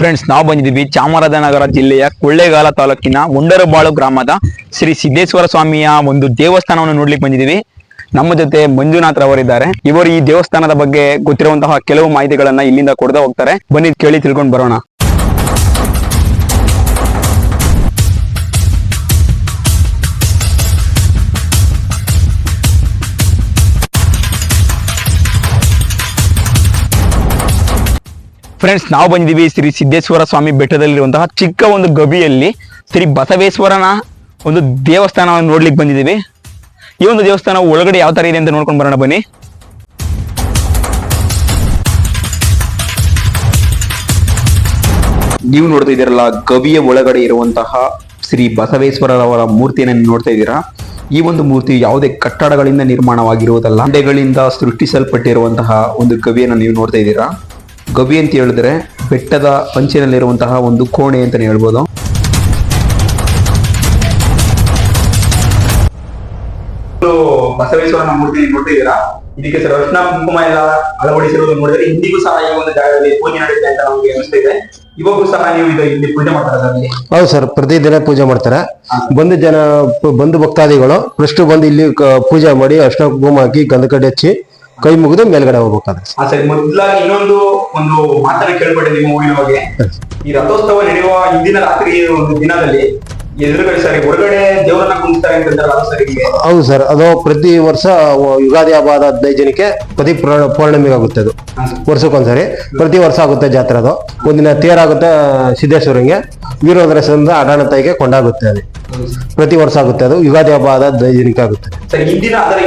Friends ನಾವು ಬಂದಿದ್ದೀವಿ ಚಾಮರಾಜನಗರ ಜಿಲ್ಲೆಯ ಕೊಳ್ಳೇಗಾಲ ತಾಲೂಕಿನ ಮುಂಡರಬಾಳು ಗ್ರಾಮದ ಶ್ರೀ ಸಿದ್ದೇಶ್ವರ ಸ್ವಾಮಿಯ ಒಂದು ದೇವಸ್ಥಾನವನ್ನು ನೋಡ್ಲಿಕ್ಕೆ ಬಂದಿದ್ದೀವಿ. ನಮ್ಮ ಜೊತೆ ಮಂಜುನಾಥ್ ರವರಿದ್ದಾರೆ. ಇವರು ಈ ದೇವಸ್ಥಾನದ ಬಗ್ಗೆ ಗೊತ್ತಿರುವಂತಹ ಕೆಲವು ಮಾಹಿತಿಗಳನ್ನ ಇಲ್ಲಿಂದ ಕೊಡ್ತಾ ಹೋಗ್ತಾರೆ. ಬನ್ನಿ ಕೇಳಿ ತಿಳ್ಕೊಂಡು ಬರೋಣ. ಫ್ರೆಂಡ್ಸ್ ನಾವು ಬಂದಿದ್ದೀವಿ ಶ್ರೀ ಸಿದ್ದೇಶ್ವರ ಸ್ವಾಮಿ ಬೆಟ್ಟದಲ್ಲಿರುವಂತಹ ಚಿಕ್ಕ ಒಂದು ಗವಿಯಲ್ಲಿ ಶ್ರೀ ಬಸವೇಶ್ವರನ ಒಂದು ದೇವಸ್ಥಾನವನ್ನು ನೋಡ್ಲಿಕ್ಕೆ ಬಂದಿದ್ದೀವಿ. ಈ ಒಂದು ದೇವಸ್ಥಾನ ಒಳಗಡೆ ಯಾವ ತರ ಇದೆ ಅಂತ ನೋಡ್ಕೊಂಡು ಬರೋಣ ಬನ್ನಿ. ನೀವು ನೋಡ್ತಾ ಇದ್ದೀರಲ್ಲ, ಗವಿಯ ಒಳಗಡೆ ಇರುವಂತಹ ಶ್ರೀ ಬಸವೇಶ್ವರರವರ ಮೂರ್ತಿಯನ್ನು ನೋಡ್ತಾ ಇದ್ದೀರಾ? ಈ ಒಂದು ಮೂರ್ತಿ ಯಾವುದೇ ಕಟ್ಟಡಗಳಿಂದ ನಿರ್ಮಾಣವಾಗಿರುವುದಲ್ಲ ಅಂಡೆಗಳಿಂದ ಸೃಷ್ಟಿಸಲ್ಪಟ್ಟಿರುವಂತಹ ಒಂದು ಗವಿಯನ್ನು ನೀವು ನೋಡ್ತಾ ಇದ್ದೀರಾ? ಗವಿ ಅಂತ ಹೇಳಿದ್ರೆ ಬೆಟ್ಟದ ಅಂಚಿನಲ್ಲಿರುವಂತಹ ಒಂದು ಕೋಣೆ ಅಂತಾನೆ ಹೇಳ್ಬೋದು. ಬಸವೇಶ್ವರನ ಮೂರ್ತಿ ನೋಡ್ತಿದ್ದೀರಾ? ಇದಕ್ಕೆ ಸರ್ ಅರ್ಶನ ಕುಂಕುಮ ಎಲ್ಲ ಅಳವಡಿಸಿರೋದು ನೋಡಿದ್ರೆ ಇಂದಿಗೂ ಸಹ ಈ ಒಂದು ಜಾಗದಲ್ಲಿ ಪೂಜೆ ನಡೆಯುತ್ತೆ ಅಂತ ನಮಗೆ ಅನಿಸ್ತಿದೆ ಇವಾಗೂ ಸಹ ನೀವು ಇದು ಇಲ್ಲಿ ಪೂಜೆ ಮಾಡ್ತಾರೆ ಹೌದು ಸರ್ ಪ್ರತಿದಿನ ಪೂಜೆ ಮಾಡ್ತಾರೆ. ಬಂದು ಜನ ಬಂದು ಬಂಧು ಭಕ್ತಾದಿಗಳು ಫಸ್ಟ್ ಬಂದು ಇಲ್ಲಿ ಪೂಜೆ ಮಾಡಿ ಅಷ್ಟ ಕುಂಕುಮ ಹಾಕಿ ಗಂಧಕಡ್ಡಿ ಹಚ್ಚಿ ಕೈ ಮುಗಿದು ಮೇಲ್ಗಡೆ ಹೋಗ್ಬೇಕಾದ್ರೆ. ಸರಿ ಮೊದಲಾಗಿ ಇನ್ನೊಂದು ಒಂದು ಮಾತನ್ನ ಕೇಳ್ಪಟ್ಟೆ ನಿಮ್ಮ ಊರಿನ ಬಗ್ಗೆ. ಈ ರಥೋತ್ಸವ ನಡೆಯುವ ಇಂದಿನ ರಾತ್ರಿ ಒಂದು ದಿನದಲ್ಲಿ ಎದುರುಗಡೆ ಸರಿ ಹೊರಗಡೆ ದೇವರನ್ನ ಅಂತಂದ್ರೆ ಸರಿ. ಹೌದು ಸರ್ ಅದು ಪ್ರತಿ ವರ್ಷ ಯುಗಾದಿ ಹಬ್ಬದ ಹದಿನೈದು ಜನಕ್ಕೆ ಪ್ರತಿ ಪೂರ್ಣ- ಪೌರ್ಣಮಿಗೆ ಆಗುತ್ತೆ ಅದು ವರ್ಷಕ್ಕೊಂದ್ಸರಿ ಪ್ರತಿ ವರ್ಷ ಆಗುತ್ತೆ ಜಾತ್ರೆ ಅದು. ಒಂದಿನ ತೇರಾಗುತ್ತೆ ಸಿದ್ದೇಶ್ವರಂಗೆ ವೀರಭದ್ರೇಶ್ವರಿಂದ ಅಡಾಣ ತಾಯಿಗೆ ಕೊಂಡಾಗುತ್ತೆ ಅದು ಪ್ರತಿ ವರ್ಷ ಆಗುತ್ತೆ ಅದು. ಯುಗಾದಿ ಹಬ್ಬ ಆದ ದಿನಕ್ಕೆ ಆಗುತ್ತೆ. ಸರ್ ಇಂದಿನ ಅದರ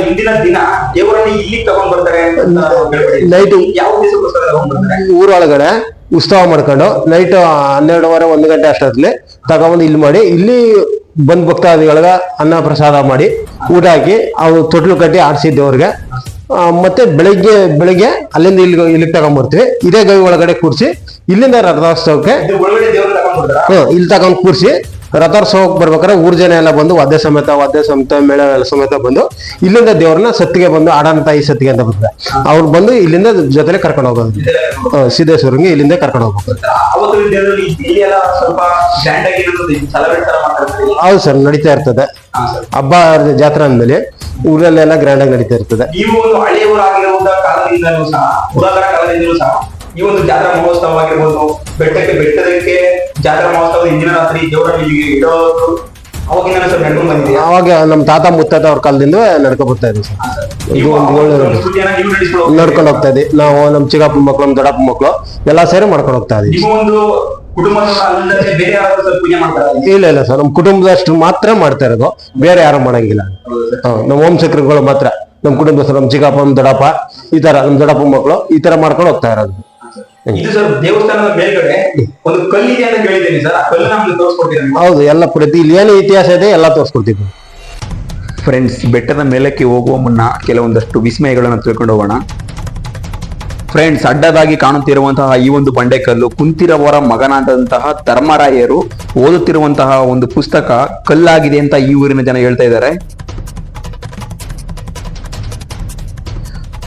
ದಿನ ದೇವರನ್ನ ಇಲ್ಲಿ ತಗೊಂಡ್ ಬರ್ತಾರೆ. Night. ಯಾವ ದಿವಸಕ್ಕೋಸ್ಕರ ತಗೊಂಡ್ ಬರ್ತಾರೆ ಊರೊಳಗಡೆ ಉತ್ಸವ ಮಾಡ್ಕೊಂಡು ನೈಟ್ ಹನ್ನೆರಡುವರೆ ಒಂದು ಗಂಟೆ ಅಷ್ಟೊತ್ತಲ್ಲಿ ತಗೊಂಡ್ಬಂದು ಇಲ್ಲಿ ಮಾಡಿ ಇಲ್ಲಿ ಬಂದ್ ಭಕ್ತಾದಿಗಳಿಗೆ ಅನ್ನ ಪ್ರಸಾದ ಮಾಡಿ ಊಟ ಹಾಕಿ ಅವ್ರು ತೊಟ್ಲು ಕಟ್ಟಿ ಆಡಿಸಿ ದೇವ್ರಿಗೆ. ಮತ್ತೆ ಬೆಳಿಗ್ಗೆ ಬೆಳಿಗ್ಗೆ ಅಲ್ಲಿಂದ ಇಲ್ಲಿ ಇಲ್ಲಿಗೆ ತಗೊಂಡ್ಬರ್ತೀವಿ ಇದೇ ಗವಿ ಒಳಗಡೆ ಕೂರಿಸಿ ಇಲ್ಲಿಂದ ರಥೋತ್ಸವಕ್ಕೆ ಇಲ್ಲಿ ತಗೊಂಡ್ ಕೂರಿಸಿ ರಥೋತ್ಸವಕ್ಕೆ ಬರ್ಬೇಕಾದ್ರೆ ಊರ್ ಜನ ಎಲ್ಲ ಬಂದು ವಾದ್ಯ ಸಮೇತ ವಾದ್ಯ ಸಮೇತ ಮೇಳ ಎಲ್ಲ ಸಮೇತ ಬಂದು ಇಲ್ಲಿಂದ ದೇವ್ರನ್ನ ಸತ್ತಿಗೆ ಬಂದು ಆಡನ ತಾಯಿ ಸತ್ತಿಗೆ ಅಂತ ಬರ್ತಾರೆ ಅವ್ರು ಬಂದು ಇಲ್ಲಿಂದ ಜೊತೆಲೆ ಕರ್ಕೊಂಡು ಹೋಗೋದು. ಸಿದ್ದೇಶ್ವರಂಗೆ ಇಲ್ಲಿಂದ ಕರ್ಕೊಂಡು ಹೋಗ್ಬೇಕು. ಹೌದು ಸರ್ ನಡೀತಾ ಇರ್ತದೆ. ಹಬ್ಬ ಜಾತ್ರೆ ಅಂದ್ಮೇಲೆ ಊರಲ್ಲೆಲ್ಲ ಗ್ರ್ಯಾಂಡ್ ಆಗಿ ನಡೀತಾ ಇರ್ತದೆ. ಈ ಒಂದು ಜಾತ್ರಾ ಮಹೋತ್ಸವ ಆಗಿರ್ಬೋದು ಬೆಟ್ಟಕ್ಕೆ ಬೆಟ್ಟದಕ್ಕೆ ಜಾತ್ರಾ ಮಹೋತ್ಸವದ ಹಿಂದಿನ ರಾತ್ರಿ ದೇವರ ಇಲ್ಲಿಗೆ ಇಡೋದು ಅವಾಗಿಂದ ಸರ್ ನಡ್ಕೊಂಡು ಅವಾಗ ನಮ್ಮ ತಾತ ಮುತ್ತಾತ ಅವ್ರ ಕಾಲದಿಂದ ನಡ್ಕೊ ಬರ್ತಾ ಸರ್. ಇದು ಒಂದು ಒಳ್ಳೆ ನಡ್ಕೊಂಡು ಹೋಗ್ತಾ ಇದ್ದೀವಿ ನಾವು ನಮ್ಮ ಚಿಕ್ಕಪ್ಪ ಮಕ್ಳು ನಮ್ಮ ದೊಡ್ಡಪ್ಪ ಮಕ್ಳು ಎಲ್ಲ ಸೇರಿ ಮಾಡ್ಕೊಂಡು ಹೋಗ್ತಾ ಇದೀವಿ. ಒಂದು ಇಲ್ಲ ಇಲ್ಲ ಸರ್. ನಮ್ಮ ಕುಟುಂಬದಷ್ಟು ಮಾತ್ರ ಮಾಡ್ತಾ ಇರೋದು. ಬೇರೆ ಯಾರು ಮಾಡಂಗಿಲ್ಲ. ನಮ್ಮ ವಂಶಕರುಗಳು ಮಾತ್ರ. ನಮ್ಮ ಕುಟುಂಬ ನಮ್ಮ ಚಿಕ್ಕಪ್ಪ ನಮ್ಮ ದೊಡ್ಡಪ್ಪ ಈ ತರ ನಮ್ಮ ದೊಡ್ಡಪ್ಪ ಮಕ್ಕಳು ಈ ತರ ಮಾಡ್ಕೊಂಡು ಹೋಗ್ತಾ ಇರೋದು. ಇದು ಸರ್ ದೇವಸ್ಥಾನದ ಮೇಲ್ಗಡೆ ಒಂದು ಕಲ್ಲಿದೆ ಅಂತ ಕೇಳಿದ್ದೀನಿ ಸರ್. ಆ ಕಲ್ಲು ನಮ್ಗೆ ಹೌದು ಎಲ್ಲ ಪ್ರತಿ. ಇಲ್ಲಿ ಏನು ಇತಿಹಾಸ ಇದೆ ಎಲ್ಲ ತೋರಿಸ್ಕೊಡ್ತೀವಿ ಫ್ರೆಂಡ್ಸ್ ಬೆಟ್ಟದ ಮೇಲಕ್ಕೆ ಹೋಗುವ ಮುನ್ನ ಕೆಲವೊಂದಷ್ಟು ವಿಸ್ಮಯಗಳನ್ನು ತಿಳ್ಕೊಂಡು ಹೋಗೋಣ. ಫ್ರೆಂಡ್ಸ್ ಅಡ್ಡದಾಗಿ ಕಾಣುತ್ತಿರುವಂತಹ ಈ ಒಂದು ಬಂಡೆಕಲ್ಲು ಕುಂತಿರವರ ಮಗನಾದಂತಹ ಧರ್ಮರಾಯರು ಓದುತ್ತಿರುವಂತಹ ಒಂದು ಪುಸ್ತಕ ಕಲ್ಲಾಗಿದೆ ಅಂತ ಈ ಊರಿನ ಜನ ಹೇಳ್ತಾ ಇದ್ದಾರೆ.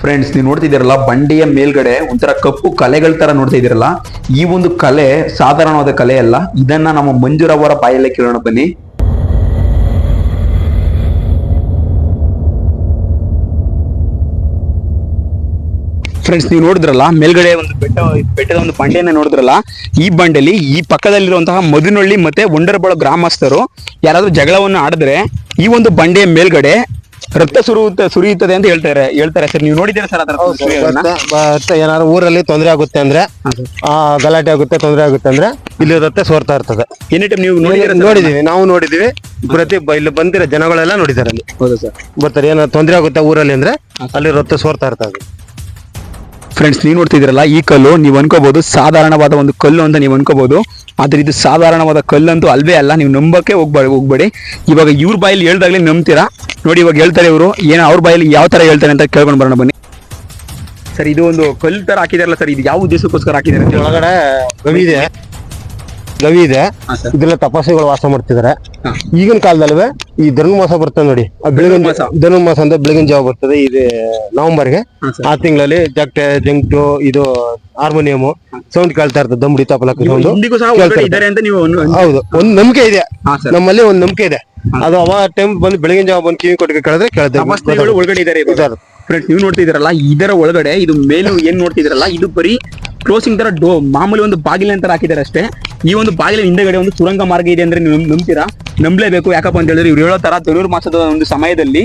ಫ್ರೆಂಡ್ಸ್ ನೀವು ನೋಡ್ತಿದ್ದೀರಲ್ಲ, ಬಂಡೆಯ ಮೇಲ್ಗಡೆ ಒಂಥರ ಕಪ್ಪು ಕಲೆಗಳ ತರ ನೋಡ್ತಾ ಇದ್ದೀರಲ್ಲ ಈ ಒಂದು ಕಲೆ ಸಾಧಾರಣವಾದ ಕಲೆ ಅಲ್ಲ. ಇದನ್ನ ನಮ್ಮ ಮಂಜುರವರ ಬಾಯಲ್ಲೇ ಕೇಳೋಣ ಬನ್ನಿ. ಫ್ರೆಂಡ್ಸ್ ನೀವು ನೋಡಿದ್ರಲ್ಲ, ಮೇಲ್ಗಡೆ ಒಂದು ಬೆಟ್ಟ, ಬೆಟ್ಟದ ಒಂದು ಬಂಡೆಯನ್ನ ನೋಡಿದ್ರಲ್ಲ, ಈ ಬಂಡೆಲಿ, ಈ ಪಕ್ಕದಲ್ಲಿರುವಂತಹ ಮಧುನಳ್ಳಿ ಮತ್ತೆ ಒಂಡರಬಳ ಗ್ರಾಮಸ್ಥರು ಯಾರಾದ್ರೂ ಜಗಳವನ್ನು ಆಡಿದ್ರೆ, ಈ ಒಂದು ಬಂಡೆಯ ಮೇಲ್ಗಡೆ ರಕ್ತ ಸುರಿಯುತ್ತೆ ಸುರಿಯುತ್ತದೆ ಅಂತ ಹೇಳ್ತಾರೆ ಹೇಳ್ತಾರೆ ಸರ್. ನೀವು ನೋಡಿದ್ದೀರಾ ಸರ್ ಅದರ ಸುರಿಯೋದನ್ನ? ಮತ್ತೆ ಏನಾದ್ರು ಊರಲ್ಲಿ ತೊಂದರೆ ಆಗುತ್ತೆ ಅಂದ್ರೆ ಆ ಗಲಾಟೆ ಆಗುತ್ತೆ ತೊಂದರೆ ಆಗುತ್ತೆ ಅಂದ್ರೆ ಇಲ್ಲಿ ರಕ್ತ ಸೋರ್ತಾ ಇರ್ತದೆ. ಎನಿ ಟೈಮ್ ನೀವು ನೋಡಿದ್ದೀರಾ sir? ನೋಡಿದೀವಿ ನಾವು ನೋಡಿದೀವಿ ಪ್ರತಿ ಬ- ಇಲ್ಲಿ ಬಂದಿರೋ ಜನಗಳೆಲ್ಲ ನೋಡಿದಾರೆ ಅಲ್ಲಿ. ಹೌದು ಸರ್. ಬರ್ತಾರೆ ಏನಾದ್ರು ತೊಂದರೆ ಆಗುತ್ತೆ ಊರಲ್ಲಿ ಅಂದ್ರೆ ಅಲ್ಲಿ ರಕ್ತ ಸೋರ್ತಾ ಇರ್ತದೆ. ಫ್ರೆಂಡ್ಸ್ ನೀವು ನೋಡ್ತಿದ್ದೀರಲ್ಲ ಈ ಕಲ್ಲು ನೀವು ಅನ್ಕೋಬಹುದು ಸಾಧಾರಣವಾದ ಒಂದು ಕಲ್ಲು ಅಂತ ನೀವು ಅನ್ಕೋಬಹುದು ಆದರೆ ಇದು ಸಾಧಾರಣವಾದ ಕಲ್ಲಂತೂ ಅಲ್ವೇ ಅಲ್ಲ ನೀವು ನಂಬಕ್ಕೆ ಹೋಗ್ಬೇಡಿ ಹೋಗ್ಬೇಡಿ. ಇವಾಗ ಇವ್ರ ಬಾಯಲ್ಲಿ ಹೇಳ್ದಾಗ್ಲೇ ನಂಬ್ತೀರಾ? ನೋಡಿ ಇವಾಗ ಹೇಳ್ತಾರೆ ಇವರು ಏನೋ ಅವ್ರ ಬಾಯಲ್ಲಿ ಯಾವ ತರ ಹೇಳ್ತಾರೆ ಅಂತ ಕೇಳ್ಕೊಂಡು ಬರೋಣ ಬನ್ನಿ. ಸರ್ ಇದು ಒಂದು ಕಲ್ಲು ತರ ಹಾಕಿದಾರಲ್ಲ ಸರ್ ಇದು ಯಾವ ಉದ್ದೇಶಕ್ಕೋಸ್ಕರ ಹಾಕಿದ್ದಾರೆ ಅಂತ ಒಳಗಡೆ ಗವಿ ಇದೆ. ಗವಿ ಇದೆ. ಇದೆಲ್ಲ ತಪಾಸಿಗಳು ವಾಸ ಮಾಡ್ತಿದ್ದಾರೆ. ಈಗಿನ ಕಾಲದಲ್ವೇ ಈ ಧನುರ್ಮಾಸ ಬರ್ತದೆ ನೋಡಿ. ಆ ಬೆಳಗಿನ ಧನುರ್ಮಾಸ. ಅಂತ ಬೆಳಗಿನ ಜಾವ ಬರ್ತದೆ ಇದು ನವೆಂಬರ್ಗೆ. ಆ ತಿಂಗಳಲ್ಲಿ ಜಗ್ಟೆ ಜಂಕ್ಟು ಇದು ಹಾರ್ಮೋನಿಯಂ ಸೌಂಡ್ ಕೇಳ್ತಾ ಇರ್ತದೆ ಅಂತ ನೀವು ಹೌದು ಒಂದ್ ನಂಬಿಕೆ ಇದೆ. ನಮ್ಮಲ್ಲಿ ಒಂದ್ ನಂಬಿಕೆ ಇದೆ. ಅದು ಅವ ಟೈಮ್ ಬಂದು ಬೆಳಗಿನ ಜಾವ ಬಂದು ಕಿವಿ ಕೊಟ್ಟಿಗೆ ಕೇಳಿದ್ರೆ ಕೇಳಿದ್ರೆ ಒಳಗಡೆ ಇದಾರೆ ಇದ್ದಾರೆ. ನೀವು ನೋಡ್ತಿದ್ದೀರಲ್ಲ ಇದರ ಒಳಗಡೆ ಇದು ಮೇಲೂ ಏನ್ ನೋಡ್ತಿದ್ದೀರಲ್ಲ ಇದು ಬರೀ ಕ್ಲೋಸಿಂಗ್ ತರ ಡೋ ಮಾಮೂಲಿ ಒಂದು ಬಾಗಿಲ ಅಂತ ಹಾಕಿದ್ದಾರೆ ಅಷ್ಟೇ. ಈ ಒಂದು ಬಾಗಿಲಿನ ಹಿಂದೆಗಡೆ ಒಂದು ಸುರಂಗ ಮಾರ್ಗ ಇದೆ ಅಂದ್ರೆ ನೀವು ನಂಬ್- ನಂಬ್ತೀರಾ? ನಂಬಲೇಬೇಕು ಯಾಕಪ್ಪ ಅಂತ ಹೇಳಿದ್ರೆ ಇವ್ರು ಹೇಳೋ ತರ ಧನುರ್ಮಾಸದ ಒಂದು ಸಮಯದಲ್ಲಿ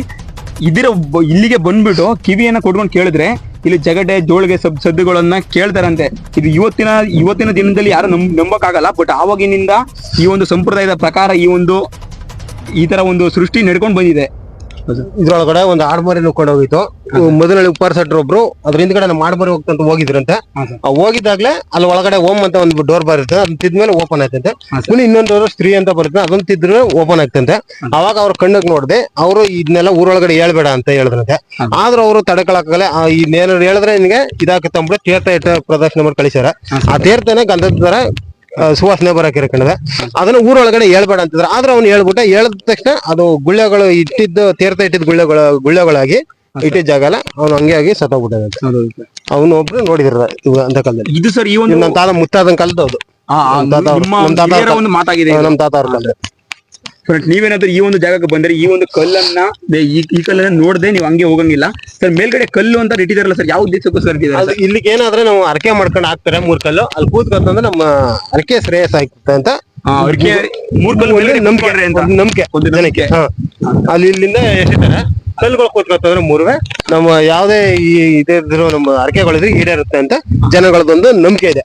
ಇದರ ಇಲ್ಲಿಗೆ ಬಂದ್ಬಿಟ್ಟು ಕಿವಿಯನ್ನ ಕೊಡ್ಕೊಂಡು ಕೇಳಿದ್ರೆ ಇಲ್ಲಿ ಜಗಡೆ, ಜೋಳಿಗೆ ಸಬ್ ಸದ್ದುಗಳನ್ನ ಕೇಳ್ತಾರಂತೆ. ಇದು ಇವತ್ತಿನ ಇವತ್ತಿನ ದಿನದಲ್ಲಿ ಯಾರು ನಂಬ್ ನಂಬಕ್ಕಾಗಲ್ಲ ಬಟ್ ಆವಾಗಿನಿಂದ ಈ ಒಂದು ಸಂಪ್ರದಾಯದ ಪ್ರಕಾರ ಈ ಒಂದು ಈ ತರ ಒಂದು ಸೃಷ್ಟಿ ನಡ್ಕೊಂಡು ಬಂದಿದೆ. ಇದ್ರೊಳಗಡೆ ಒಂದು ಆಡ್ಮರಿ ನುಕೊಂಡು ಹೋಗಿತ್ತು ಮೊದಲನೇ ಉಪ್ಪಾರ ಸೆಟ್ರ್ ಒಬ್ರು ಅದ್ರ ಹಿಂದ್ಗಡೆ ನಮ್ಮ ಆಡ್ಮರಿ ಹೋಗ್ತಂತ ಹೋಗಿದ್ರಂತೆ. ಹೋಗಿದ್ದಾಗ್ಲೇ ಅಲ್ಲಿ ಒಳಗಡೆ ಓಮ್ ಅಂತ ಒಂದು ಡೋರ್ ಬರುತ್ತೆ ಅದನ್ನ ತಿದ್ಮೇಲೆ ಓಪನ್ ಆಯ್ತಂತೆ. ಮುಂದೆ ಇನ್ನೊಂದು ಸ್ತ್ರೀ ಅಂತ ಬರುತ್ತೆ ಅದನ್ನ ತಿದ್ರೆ ಓಪನ್ ಆಗ್ತಂತೆ. ಅವಾಗ ಅವ್ರ ಕಣ್ಣಕ್ ನೋಡ್ದೆ ಅವರು ಇದನ್ನೆಲ್ಲ ಊರೊಳಗಡೆ ಹೇಳ್ಬೇಡ ಅಂತ ಹೇಳಿದ್ರಂತೆ. ಆದ್ರೂ ಅವರು ತಡೆಕೊಳಕಾಗಲ್ಲ ಇನ್ನೇನಾದ್ರು ಹೇಳಿದ್ರೆ ನಿನಗೆ ಇದಾಕತ್ತೆ ಅಂದ್ಬಿಟ್ಟು ತೀರ್ಥ ಇಟ್ಟ ಪ್ರದರ್ಶನ ಮಾಡಿ ಕಳಿಸ್ಯಾರ. ಆ ತೀರ್ಥನೇ ಗಂಧದ ತರ ಸುವಾಸನೆ ಬರಕ್ಕೆ ಕಣದ ಅದನ್ನ ಊರೊಳಗಡೆ ಹೇಳ್ಬೇಡ ಅಂತಂದ್ರೆ ಆದ್ರೆ ಅವ್ನು ಹೇಳ್ಬಿಟ್ಟ ಹೇಳಿದ ತಕ್ಷಣ ಅದು ಗುಳ್ಳೆಗಳು ಇಟ್ಟಿದ್ದು ತೀರ್ಥ ಇಟ್ಟಿದ್ದ ಗುಳ್ಳೆಗಳ ಗುಳ್ಳೆಗಳಾಗಿ ಇಟ್ಟಿದ್ದ ಜಾಗಲ್ಲ ಅವ್ನು ಹಂಗೆ ಆಗಿ ಸತ್ತೋಗ್ಬಿಟ್ಟ ಅವನು ಒಬ್ರು ನೋಡಿದ್ರ ಅಂತ ಕಾಲದಲ್ಲಿ. ಇದು ಸರ್ ಈ ಒಂದು ನಮ್ಮ ತಾತ ಮುತ್ತಾದನ್ ಕಾಲದ ಅದು. ಆ, ಆ, ನಮ್ಮ ತಾತ ಅವ್ರು- ಫ್ರೆಂಡ್ಸ್ ನೀವೇನಾದ್ರೂ ಈ ಒಂದು ಜಾಗಕ್ಕೆ ಬಂದ್ರೆ ಈ ಒಂದು ಕಲ್ಲನ್ನ ಈ ಈ ಕಲ್ಲನ್ನ ನೋಡದೆ ನೀವು ಹಂಗೆ ಹೋಗಂಗಿಲ್ಲ. ಸರ್ ಮೇಲ್ಗಡೆ ಕಲ್ಲು ಅಂತ ಇಟ್ಟಿದಾರಲ್ಲ ಸರ್ ಯಾವ ದೇಶಕ್ಕೂ ಸರ್ ಅದು ಇಲ್ಲಿಗೆ ಏನಾದ್ರೆ ನಾವು ಅರಕೆ ಮಾಡ್ಕೊಂಡು ಹಾಕ್ತಾರೆ ಮೂರ್ ಕಲ್ಲು. ಅಲ್ಲಿ ಕೂತ್ಕೊಂತಂದ್ರೆ ನಮ್ಮ ಅರಕೆ ಶ್ರೇಯಸ್ ಆಗ್ತದೆ ಅಂತ. ಮೂರ್ ಕಲ್ಲು ನಂಬಿಕೆ ಒಂದು ನಂಬಿಕೆ ಒಂದು ಜನಕ್ಕೆ. ಅಲ್ಲಿ ಇಲ್ಲಿಂದ ಎಷ್ಟಿದ್ದಾರೆ ಕಲ್ಲುಗಳು ಕೂತ್ಕೊಂತಂದ್ರೆ ಮೂರುವೆ. ನಮ್ಮ ಯಾವುದೇ ಈ ಇದ್ರು ನಮ್ಮ ಅರಕೆಗಳಿದ್ರೆ ಈಡೇರುತ್ತೆ ಅಂತ ಜನಗಳದೊಂದು ನಂಬಿಕೆ ಇದೆ.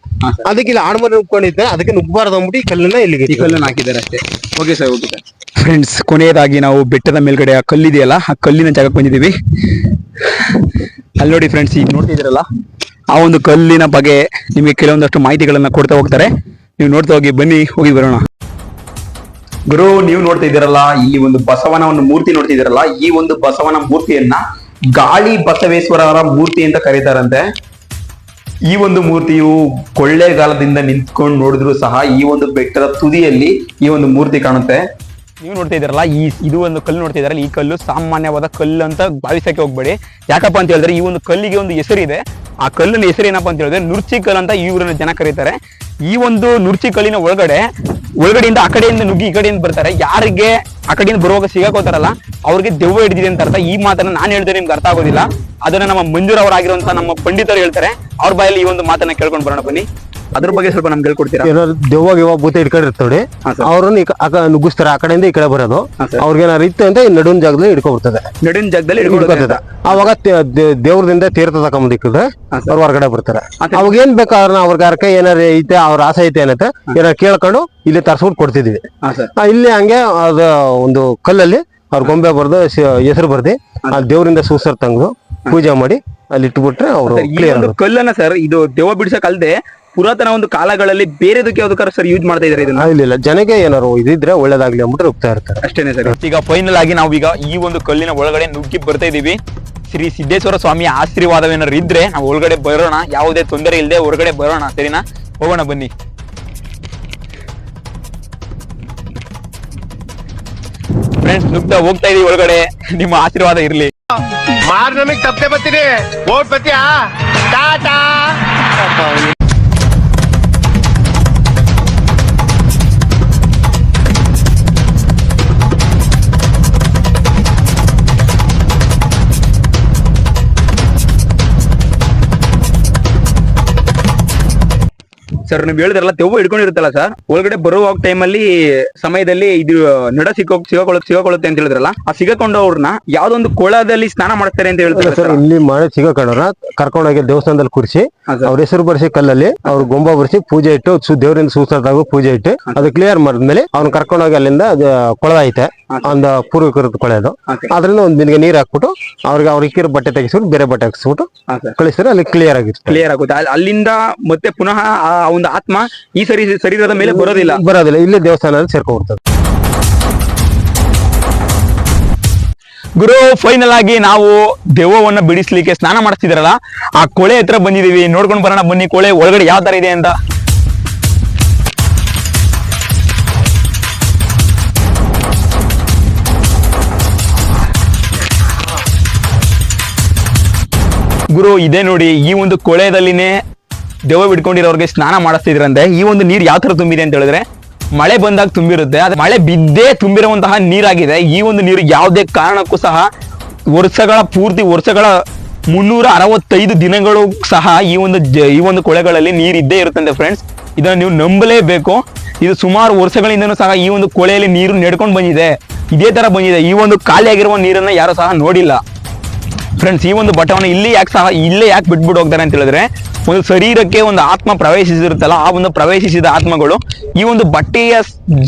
ಅದಕ್ಕೆ ಇಲ್ಲಿ ಆಡ್ಮರಿ ನುಗ್ಕೊಂಡಿದ್ದೆ ಅದಕ್ಕೆ ನುಗ್ಬಾರ್ದು ಅಂದ್ಬಿಟ್ಟು ಈ ಕಲ್ಲನ್ನ ಇಲ್ಲಿಗೆ ಈ ಕಲ್ಲನ್ನ ಹಾಕಿದ್ದಾರೆ ಅಷ್ಟೇ. Okay sir okay sir. Friends ಕೊನೆಯದಾಗಿ ನಾವು ಬೆಟ್ಟದ ಮೇಲ್ಗಡೆ ಆ ಕಲ್ಲಿದೆಯಲ್ಲ ಆ ಕಲ್ಲಿನ ಜಾಗಕ್ಕೆ ಬಂದಿದ್ದೀವಿ. ಅಲ್ಲಿ ನೋಡಿ ಫ್ರೆಂಡ್ಸ್ ಈಗ ನೋಡ್ತಿದ್ದೀರಲ್ಲ ಆ ಒಂದು ಕಲ್ಲಿನ ಬಗ್ಗೆ ನಿಮಗೆ ಕೆಲವೊಂದಷ್ಟು ಮಾಹಿತಿಗಳನ್ನ ಕೊಡ್ತಾ ಹೋಗ್ತಾರೆ. ನೀವು ನೋಡ್ತಾ ಹೋಗಿ ಬನ್ನಿ ಹೋಗಿ ಬರೋಣ. ಗುರು ನೀವು ನೋಡ್ತಾ ಇದ್ದೀರಲ್ಲ ಈ ಒಂದು ಬಸವನ ಒಂದು ಮೂರ್ತಿ ನೋಡ್ತಿದ್ದೀರಲ್ಲ ಈ ಒಂದು ಬಸವನ ಮೂರ್ತಿಯನ್ನ ಗಾಳಿ ಬಸವೇಶ್ವರರ ಮೂರ್ತಿ ಅಂತ ಕರೀತಾರಂತೆ. ಈ ಒಂದು ಮೂರ್ತಿಯು ಕೊಳ್ಳೇಗಾಲದಿಂದ ನಿಂತ್ಕೊಂಡು ನೋಡಿದ್ರು ಸಹ ಈ ಒಂದು ಬೆಟ್ಟದ ತುದಿಯಲ್ಲಿ ಈ ಒಂದು ಮೂರ್ತಿ ಕಾಣುತ್ತೆ. ನೀವು ನೋಡ್ತಾ ಇದ್ದಾರಲ್ಲ, ಈ ಇದು ಒಂದು ಕಲ್ಲು ನೋಡ್ತಾ ಇದಾರಲ್ಲ ಈ ಕಲ್ಲು ಸಾಮಾನ್ಯವಾದ ಕಲ್ಲು ಅಂತ ಭಾವಿಸಕ್ಕೆ ಹೋಗ್ಬೇಡಿ. ಯಾಕಪ್ಪ ಅಂತ ಹೇಳಿದ್ರೆ ಈ ಒಂದು ಕಲ್ಲಿಗೆ ಒಂದು ಹೆಸರಿದೆ. ಆ ಕಲ್ಲಿನ ಹೆಸರು ಏನಪ್ಪಾ ಅಂತ ಹೇಳಿದ್ರೆ ನುರ್ಚಿ ಕಲ್ ಅಂತ ಈ ಊರಿನ ಜನ ಕರೀತಾರೆ. ಈ ಒಂದು ನುರ್ಚಿ ಕಲ್ಲಿನ ಒಳಗಡೆ, ಒಳಗಡೆಯಿಂದ ಆ ಕಡೆಯಿಂದ ನುಗ್ಗಿ ಈ ಕಡೆಯಿಂದ ಬರ್ತಾರೆ. ಯಾರಿಗೆ ಆ ಕಡೆಯಿಂದ ಬರುವಾಗ ಸಿಗಾಕೋತಾರಲ್ಲ, ಅವ್ರಿಗೆ ದೆವ್ವ ಹಿಡಿದಿದೆ ಅಂತ ಅರ್ಥ. ಈ ಮಾತನ್ನ ನಾನು ಹೇಳಿದ್ರೆ ನಿಮ್ಗೆ ಅರ್ಥ ಆಗೋದಿಲ್ಲ. ಅದನ್ನ ನಮ್ಮ ಮಂಜೂರ್ ಅವರಾಗಿರುವಂತಹ ನಮ್ಮ ಪಂಡಿತರು ಹೇಳ್ತಾರೆ. ಅವ್ರ ಬಾಯಲ್ಲಿ ಈ ಒಂದು ಮಾತನ್ನ ಕೇಳ್ಕೊಂಡು ಬರೋಣ ಬನ್ನಿ. ಅದ್ರ ಬಗ್ಗೆ ಸ್ವಲ್ಪ ನಮ್ಗೆ ಹೇಳ್ಕೊಡ್ತೀರಾ? ದೆವ್ವ ಗಿವ ಭೂತ ಇಟ್ಕೊಂಡಿರ್ತಾವೆ ನೋಡಿ. ಅವ್ರನ್ನ ನುಗ್ಗಿಸ್ತಾರೆ ಆ ಕಡೆಯಿಂದ ಈ ಕಡೆ ಬರೋದು. ಅವ್ರಿಗೆ ಏನಾರು ಇತ್ತು ಅಂತ ನಡುವಿನ ಜಾಗದಲ್ಲಿ ಇಟ್ಕೊಬಿಡ್ತದೆ ನಡುವಿನ ಜಾಗದಲ್ಲಿ ಹಿಡ್ಕೊತದೆ. ಅವಾಗ ದೇವ್ರದಿಂದ ತೀರ್ಥ ತಗೊಂಬಂದಿಕ್ಕಿದ್ರೆ. ಅವ್ರು ಹೊರಗಡೆ ಬರ್ತಾರೆ. ಅವಾಗ ಏನ್ ಬೇಕಾದ್ರೆ ಅವ್ರಿಗೆ ಅರ್ಕ ಏನಾರ ಐತೆ ಅವ್ರ ಆಸೆ ಐತೆ ಏನತ್ತೆ ಏನಾರ ಕೇಳ್ಕೊಂಡು ಇಲ್ಲಿ ತರ್ಸ್ಬಿಟ್ಟು ಕೊಡ್ತಿದ್ವಿ. ಆ, ಇಲ್ಲಿ ಹಂಗೆ ಅದ ಒಂದು ಕಲ್ಲಲ್ಲಿ ಅವ್ರ ಗೊಂಬೆ ಬರ್ದು ಹೆಸರು ಬರ್ದಿ ಆ ದೇವರಿಂದ ಸೂಸರ್ ತಂಗ್ದು ಪೂಜೆ ಮಾಡಿ ಅಲ್ಲಿ ಇಟ್ಬಿಟ್ರೆ ಅವರು ಕಲ್ಲನ್ನ ಸರ್ ಇದು ದೇವ ಬಿಡ್ಸಕ್ ಅಲ್ದೆ ಪುರಾತನ ಒಂದು ಕಾಲಗಳಲ್ಲಿ ಬೇರೆದಕ್ಕೆ ಯಾವ್ದಕ್ಕಾರ ಸರ್ ಯೂಸ್ ಮಾಡ್ತಾ ಇದಾರೆ ಇದನ್ನ? ಇಲ್ಲ ಇಲ್ಲ. ಜನಕ್ಕೆ ಏನಾರು ಇದಿದ್ರೆ ಒಳ್ಳೇದಾಗ್ಲಿ ಅಂದ್ಬಿಟ್ಟು ಹೋಗ್ತಾ ಇರ್ತಾರೆ. ಅಷ್ಟೇನೆ ಸರ್. ಈಗ ಫೈನಲ್ ಆಗಿ ನಾವೀಗ ಈಗ ಈ ಒಂದು ಕಲ್ಲಿನ ಒಳಗಡೆ ನುಗ್ಗಿ ಬರ್ತಾ ಇದೀವಿ ಶ್ರೀ ಸಿದ್ದೇಶ್ವರ ಸ್ವಾಮಿ ಆಶೀರ್ವಾದವೇನಾದ್ರು ಇದ್ರೆ ನಾವು ಒಳಗಡೆ ಬರೋಣ. ಯಾವುದೇ ತೊಂದರೆ ಇಲ್ಲದೆ ಹೊರಗಡೆ ಬರೋಣ ಸರಿನಾ? ಹೋಗೋಣ ಬನ್ನಿ. ಫ್ರೆಂಡ್ಸ್ ನುಗ್ತಾ ಹೋಗ್ತಾ ಇದೀವಿ ಒಳಗಡೆ. ನಿಮ್ಮ ಆಶೀರ್ವಾದ ಇರ್ಲಿ. ಮಾರ್ ನಮಗ್ ತಪ್ಪೆ ಬರ್ತೀನಿ. ಓಟ್ ಬತ್ತೀಯಾ ಟಾಟಾ. ಸರ್ ನೀವು ಹೇಳಿದ್ರಲ್ಲ ತೆವ್ವ ಹಿಡ್ಕೊಂಡಿರುತ್ತಲ್ಲ ಸರ್ ಒಳಗಡೆ ಬರುವ ಟೈಮಲ್ಲಿ ಸಮಯದಲ್ಲಿ ಇದು ನಡ ಸಿಕ್ಕೋ ಸಿಗಾಕೊಳ್ಳುತ್ತೆ ಸಿಗಕೊಳ್ಳುತ್ತೆ ಅಂತ ಹೇಳಿದ್ರಲ್ಲ ಆ ಸಿಗಕೊಂಡವ್ರನ್ನ ಯಾವ್ದೊಂದು ಕೊಳದಲ್ಲಿ ಸ್ನಾನ ಮಾಡ್ತಾರೆ ಅಂತ ಹೇಳ್ತಾರೆ ಸರ್ ಇಲ್ಲಿ ಮಾಡಿ ಸಿಗೋಕಣವ್ರ ಕರ್ಕೊಂಡೋಗಿ ದೇವಸ್ಥಾನದಲ್ಲಿ ಕೂರಿಸಿ ಅವ್ರ ಹೆಸರು ಬರ್ಸಿ ಕಲ್ಲಲ್ಲಿ ಅವ್ರ ಗೊಂಬ ಬರ್ಸಿ ಪೂಜೆ ಇಟ್ಟು ದೇವರಿಂದ ಸೂಸರ್ದಾಗ ಪೂಜೆ ಇಟ್ಟು ಅದು ಕ್ಲಿಯರ್ ಮಾಡಿದ್ಮೇಲೆ ಅವ್ನ ಕರ್ಕೊಂಡೋಗಿ ಅಲ್ಲಿಂದ ಕೊಳದ ಕೊಳ ಐತೆ ಒಂದು ಪೂರ್ವಿಕರು ಕೊಳೆ ಸರ್. ಅದ್ರಿಂದ ಒಂದ್ ದಿನಗೆ ನೀರ್ ಹಾಕ್ಬಿಟ್ಟು ಅವ್ರಿಗೆ ಅವ್ರ ಇಕ್ಕಿರೋ ಬಟ್ಟೆ ತೆಗಿಸ್ಬಿಟ್ಟು ಬೇರೆ ಬಟ್ಟೆ ಹಾಕ್ಸ್ಬಿಟ್ಟು ಕಳಿಸ್ತಾರೆ ಕಳಿಸಿದ್ರೆ ಅಲ್ಲಿ ಕ್ಲಿಯರ್ ಆಗಿರುತ್ತೆ. ಕ್ಲಿಯರ್ ಆಗುತ್ತೆ. ಅಲ್ಲಿಂದ ಮತ್ತೆ ಪುನಃ ಆ ಒಂದು ಆತ್ಮ ಈ ಸರಿ ಶರೀರದ ಮೇಲೆ ಬರೋದಿಲ್ಲ. ಬರೋದಿಲ್ಲ. ಇಲ್ಲೇ ದೇವಸ್ಥಾನ ಸೇರ್ಕೊಂಡ್ಬಿಡ್ತದೆ ಗುರು ಫೈನಲ್ ಆಗಿ ನಾವು ದೆವ್ವವನ್ನ ಬಿಡಿಸ್ಲಿಕ್ಕೆ ಸ್ನಾನ ಮಾಡಿಸ್ತಿದ್ರಲ್ಲ ಆ ಕೊಳೆ ಹತ್ರ ಬಂದಿದೀವಿ ನೋಡ್ಕೊಂಡು ಬರೋಣ ಬನ್ನಿ ಕೊಳೆ ಒಳಗಡೆ ಯಾವ ತರ ಇದೆ ಅಂತ. ಗುರು ಇದೆ ನೋಡಿ ಈ ಒಂದು ಕೊಳೆದಲ್ಲಿನೇ ದೆವ್ವ ಬಿಡ್ಕೊಂಡಿರೋರಿಗೆ ಸ್ನಾನ ಮಾಡಿಸ್ತಿದ್ರಂತೆ. ಈ ಒಂದು ನೀರು ಯಾವ ಥರ ತುಂಬಿದೆ ಅಂತ ಹೇಳಿದ್ರೆ ಮಳೆ ಬಂದಾಗ ತುಂಬಿರುತ್ತೆ. ಅದು ಮಳೆ ಬಿದ್ದೇ ತುಂಬಿರುವಂತಹ ನೀರಾಗಿದೆ. ಈ ಒಂದು ನೀರು ಯಾವುದೇ ಕಾರಣಕ್ಕೂ ಸಹ ವರ್ಷಗಳ ಪೂರ್ತಿ ವರ್ಷಗಳ ಮುನ್ನೂರ ಅರವತ್ತೈದು ದಿನಗಳು ಸಹ ಈ ಒಂದು ಈ ಒಂದು ಕೊಳೆಗಳಲ್ಲಿ ನೀರು ಇದ್ದೇ ಇರುತ್ತಂತೆ ಫ್ರೆಂಡ್ಸ್ ಇದನ್ನು ನೀವು ನಂಬಲೇಬೇಕು. ಇದು ಸುಮಾರು ವರ್ಷಗಳಿಂದನೂ ಸಹ ಈ ಒಂದು ಕೊಳೆಯಲ್ಲಿ ನೀರು ನೆಡ್ಕೊಂಡು ಬಂದಿದೆ. ಇದೇ ಥರ ಬಂದಿದೆ. ಈ ಒಂದು ಖಾಲಿಯಾಗಿರುವ ನೀರನ್ನು ಯಾರು ಸಹ ನೋಡಿಲ್ಲ. ಫ್ರೆಂಡ್ಸ್ ಈ ಒಂದು ಬಟವನ್ನು ಇಲ್ಲಿ ಯಾಕೆ ಸಹ ಇಲ್ಲೇ ಯಾಕೆ ಬಿಟ್ಬಿಟ್ಟು ಹೋಗ್ತಾರೆ ಅಂತ ಹೇಳಿದ್ರೆ, ಒಂದು ಶರೀರಕ್ಕೆ ಒಂದು ಆತ್ಮ ಪ್ರವೇಶಿಸಿರುತ್ತಲ್ಲ, ಆ ಒಂದು ಪ್ರವೇಶಿಸಿದ ಆತ್ಮಗಳು, ಈ ಒಂದು ಬಟ್ಟೆಯ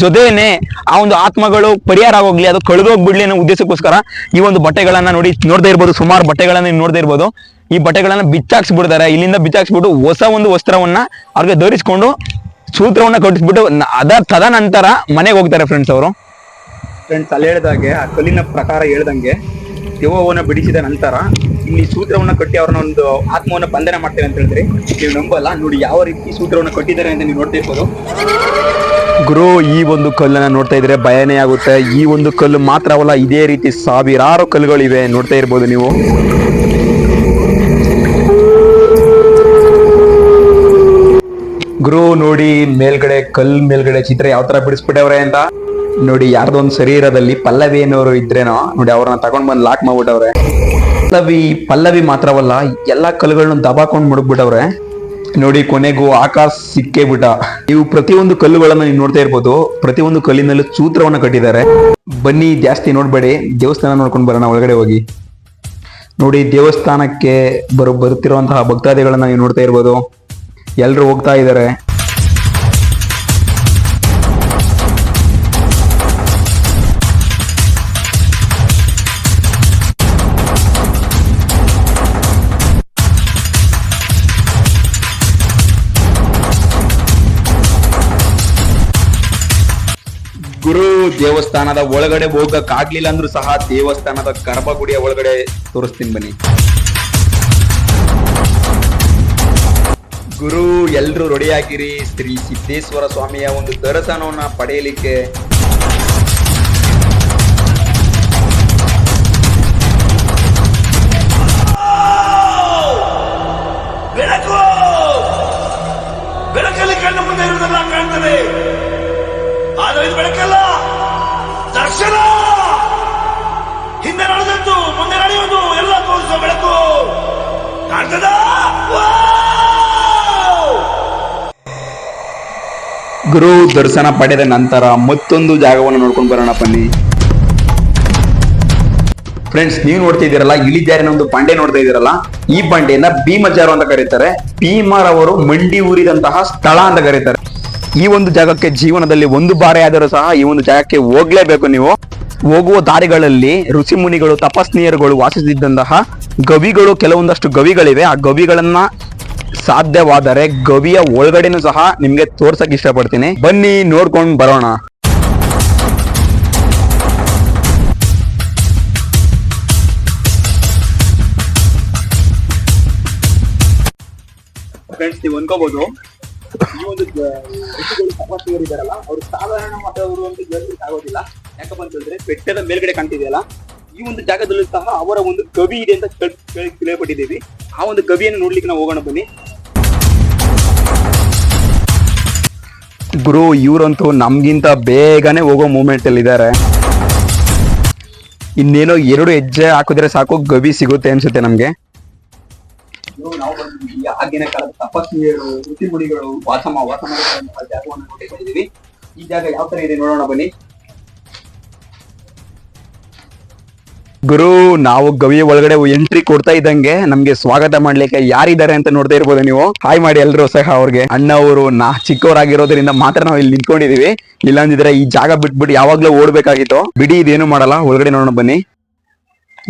ಜೊತೆನೆ ಆ ಒಂದು ಆತ್ಮಗಳು ಪರಿಹಾರ ಆಗೋಗ್ಲಿ, ಅದು ಕಳೆದೋಗ್ಬಿಡ್ಲಿ ಅನ್ನೋ ಉದ್ದೇಶಕ್ಕೋಸ್ಕರ ಈ ಒಂದು ಬಟ್ಟೆಗಳನ್ನ ನೋಡಿ ನೋಡ್ತಾ ಇರ್ಬೋದು, ಸುಮಾರು ಬಟ್ಟೆಗಳನ್ನ ನೋಡದೇ ಇರ್ಬೋದು. ಈ ಬಟ್ಟೆಗಳನ್ನ ಬಿಚ್ಚಾಕ್ಸ್ಬಿಡ್ತಾರೆ. ಇಲ್ಲಿಂದ ಬಿಚ್ಚಾಕ್ಸ್ಬಿಟ್ಟು ಹೊಸ ಒಂದು ವಸ್ತ್ರವನ್ನ ಅವ್ರಿಗೆ ಧರಿಸ್ಕೊಂಡು ಸೂತ್ರವನ್ನ ಕಟ್ಟಿಸ್ಬಿಟ್ಟು ಅದ ತದನಂತರ ಮನೆಗೆ ಹೋಗ್ತಾರೆ ಫ್ರೆಂಡ್ಸ್ ಅವರು. ಫ್ರೆಂಡ್ಸ್ ಅಲ್ಲಿ ಹೇಳ್ದಾಗೆ ಆ ಕಲ್ಲಿನ ಪ್ರಕಾರ ಹೇಳ್ದಂಗೆ ದೆವ್ವವನ್ನ ಬಿಡಿಸಿದ ನಂತರ ಇಲ್ಲಿ ಸೂತ್ರವನ್ನು ಕಟ್ಟಿ ಅವ್ರನ್ನ ಒಂದು ಆತ್ಮವನ್ನು ಬಂಧನ ಮಾಡ್ತಾರೆ ಅಂತ ಹೇಳಿದ್ರೆ. ನೀವು ನಂಬಲ್ಲ. ನೋಡಿ ಯಾವ ರೀತಿ ಸೂತ್ರವನ್ನು ಕಟ್ಟಿದ್ದಾರೆ ಅಂತ ನೀವು ನೋಡ್ತಾ ಇರ್ಬೋದು. ಗುರು, ಈ ಒಂದು ಕಲ್ಲನ್ನ ನೋಡ್ತಾ ಇದ್ರೆ ಭಯನೇ ಆಗುತ್ತೆ. ಈ ಒಂದು ಕಲ್ಲು ಮಾತ್ರವಲ್ಲ ಇದೇ ರೀತಿ ಸಾವಿರಾರು ಕಲ್ಲುಗಳಿವೆ ನೋಡ್ತಾ ಇರ್ಬೋದು ನೀವು. ಗುರು, ನೋಡಿ ಮೇಲ್ಗಡೆ ಕಲ್ ಮೇಲ್ಗಡೆ ಚಿತ್ರ ಯಾವ ತರ ಬಿಡಿಸ್ಬಿಟ್ಟವ್ರೆ ಅಂತ. ನೋಡಿ ಯಾರ್ದೋ ಒಂದು ಶರೀರದಲ್ಲಿ ಪಲ್ಲವಿ ಅನ್ನೋರು ಇದ್ರೇನೋ, ನೋಡಿ, ಅವ್ರನ್ನ ತಗೊಂಡ್ ಬಂದ್ ಲಾಕ್ ಮಾಡ್ಬಿಟ್ಟವ್ರೆ. ಪಲ್ಲವಿ ಪಲ್ಲವಿ ಮಾತ್ರವಲ್ಲ, ಎಲ್ಲಾ ಕಲ್ಲುಗಳನ್ನ ದಬಾಕೊಂಡ್ ಮುಡುಗ್ಬಿಟ್ಟವ್ರೆ ನೋಡಿ, ಕೊನೆಗೂ ಆಕಾಶ ಸಿಕ್ಕೇ ಬಿಟ್ಟ. ನೀವು ಪ್ರತಿಯೊಂದು ಕಲ್ಲುಗಳನ್ನ ನೀವು ನೋಡ್ತಾ ಇರ್ಬೋದು, ಪ್ರತಿಯೊಂದು ಕಲ್ಲಿನಲ್ಲೂ ಸೂತ್ರವನ್ನ ಕಟ್ಟಿದ್ದಾರೆ. ಬನ್ನಿ, ಜಾಸ್ತಿ ನೋಡ್ಬೇಡಿ, ದೇವಸ್ಥಾನ ನೋಡ್ಕೊಂಡು ಬರೋಣ, ಒಳಗಡೆ ಹೋಗಿ. ನೋಡಿ, ದೇವಸ್ಥಾನಕ್ಕೆ ಬರು ಬರುತ್ತಿರುವಂತಹ ಭಕ್ತಾದಿಗಳನ್ನ ನೀವು ನೋಡ್ತಾ ಇರ್ಬೋದು. ಎಲ್ರು ಹೋಗ್ತಾ ಇದ್ದಾರೆ. ಗುರು ದೇವಸ್ಥಾನದ ಒಳಗಡೆ ಹೋಗಕ್ ಆಗ್ಲಿಲ್ಲ ಅಂದ್ರೂ ಸಹ ದೇವಸ್ಥಾನದ ಗರ್ಭಗುಡಿಯ ಒಳಗಡೆ ತೋರಿಸ್ತೀನಿ ಬನ್ನಿ. ಗುರು, ಎಲ್ರು ರೆಡಿಯಾಗಿರಿ. ಶ್ರೀ ಸಿದ್ದೇಶ್ವರ ಸ್ವಾಮಿಯ ಒಂದು ದರ್ಶನವನ್ನ ಪಡೆಯಲಿಕ್ಕೆ ಇದು ಬೆಳಕಲ್ಲ. ದರ್ಶನ! ಹಿಂದೆ ನಡೆದದ್ದು, ಮುಂದೆ ನಡೆಯುವುದು, ಎಲ್ಲ ತೋರಿಸುವ ಬೆಳಕು. ಕಾಣ್ತದ? ಗುರು ದರ್ಶನ ಪಡೆದ ನಂತರ ಮತ್ತೊಂದು ಜಾಗವನ್ನು ನೋಡ್ಕೊಂಡು ಬರೋಣ ಬನ್ನಿ. ಫ್ರೆಂಡ್ಸ್ ನೀವು ನೋಡ್ತಾ ಇದೀರಲ್ಲ ಇಳಿಜಾರಿನ ಒಂದು ಬಂಡೆ ನೋಡ್ತಾ ಇದೀರಲ್ಲ ಈ ಬಂಡೆಯನ್ನ ಭೀಮಜಾರು ಅಂತ ಕರೀತಾರೆ. ಭೀಮರವರು ಮಂಡಿ ಊರಿದಂತಹ ಸ್ಥಳ ಅಂತ ಕರೀತಾರೆ. ಈ ಒಂದು ಜಾಗಕ್ಕೆ ಜೀವನದಲ್ಲಿ ಒಂದು ಬಾರಿ ಆದರೂ ಸಹ ಈ ಒಂದು ಜಾಗಕ್ಕೆ ಹೋಗ್ಲೇಬೇಕು ನೀವು. ಹೋಗುವ ದಾರಿಗಳಲ್ಲಿ ಋಷಿ ಮುನಿಗಳು, ತಪಸ್ನಿಯರುಗಳು ವಾಸಿಸಿದ್ದಂತಹ ಗವಿಗಳು, ಕೆಲವೊಂದಷ್ಟು ಗವಿಗಳಿವೆ. ಆ ಗವಿಗಳನ್ನ ಸಾಧ್ಯವಾದರೆ ಗವಿಯ ಒಳಗಡೆನೂ ಸಹ ನಿಮ್ಗೆ ತೋರ್ಸಕ್ ಇಷ್ಟಪಡ್ತೀನಿ. ಬನ್ನಿ, ನೋಡ್ಕೊಂಡು ಬರೋಣ. ಫ್ರೆಂಡ್ಸ್ ನೀವು ಅನ್ಕೋಬಹುದು ಈ ಒಂದು ತಪಸ್ಸಿಗರು ಇದಾರಲ್ಲ ಅವರು ಸಾಧಾರಣ ಮತದವರು ಅಂತ ಹೇಳಲಿಕ್ಕೆ ಆಗೋದಿಲ್ಲ. ಯಾಕಪ್ಪ ಅಂತಂದ್ರೆ ಬೆಟ್ಟದ ಮೇಲ್ಗಡೆ ಕಾಣ್ತಿದೆಯಲ್ಲ, ಈ ಒಂದು ಜಾಗದಲ್ಲಿ ಸಹ ಅವರ ಒಂದು ಕವಿ ಇದೆ ಅಂತ ಕೇಳಿ, ಕೇಳ್- ಕೇಳ್ಪಟ್ಟಿದ್ದೀವಿ ಆ ಒಂದು ಕವಿಯನ್ನು ನೋಡ್ಲಿಕ್ಕೆ ನಾವು ಹೋಗೋಣ ಬನ್ನಿ. ಗುರು ಇವರಂತೂ ನಮ್ಗಿಂತ ಬೇಗನೆ ಹೋಗೋ ಮೂಮೆಂಟ್ ಅಲ್ಲಿ ಇದ್ದಾರೆ ಇನ್ನೇನೋ ಎರಡು ಹೆಜ್ಜೆ ಹಾಕಿದ್ರೆ ಸಾಕು, ಗವಿ ಸಿಗುತ್ತೆ ಅನ್ಸುತ್ತೆ ನಮ್ಗೆ. ಆಗಿನ ಕಾಲದ ತಪಸ್ವಿಯರು ಋಷಿ ಮುನಿಗಳು ವಾಸ ವಾಸ ಮಾಡಿರುವಂತಹ ಜಾಗವನ್ನು ನೋಡಿಕೊಂಡಿದ್ದೀವಿ ಈ ಜಾಗ ಯಾವ ತರ ಇದೆ ನೋಡೋಣ ಬನ್ನಿ. ಗುರು, ನಾವು ಗವಿಯ ಒಳಗಡೆ ಎಂಟ್ರಿ ಕೊಡ್ತಾ ಇದ್ದಂಗೆ ನಮ್ಗೆ ಸ್ವಾಗತ ಮಾಡ್ಲಿಕ್ಕೆ ಯಾರಿದ್ದಾರೆ ಅಂತ ನೋಡ್ತಾ ಇರ್ಬೋದು ನೀವು. ಹಾಯ್ ಮಾಡಿ ಎಲ್ರು ಸಹ ಅವ್ರಿಗೆ. ಅಣ್ಣ ಅವರು, ನಾ ಚಿಕ್ಕವರಾಗಿರೋದ್ರಿಂದ ಮಾತ್ರ ನಾವು ಇಲ್ಲಿ ನಿಂತ್ಕೊಂಡಿದೀವಿ ಇಲ್ಲಾಂದಿದ್ರೆ ಈ ಜಾಗ ಬಿಟ್ಬಿಟ್ಟು ಯಾವಾಗ್ಲೂ ಓಡ್ಬೇಕಾಗಿತ್ತು. ಬಿಡಿ, ಇದೇನು ಮಾಡಲ್ಲ. ಒಳಗಡೆ ನೋಡೋಣ ಬನ್ನಿ.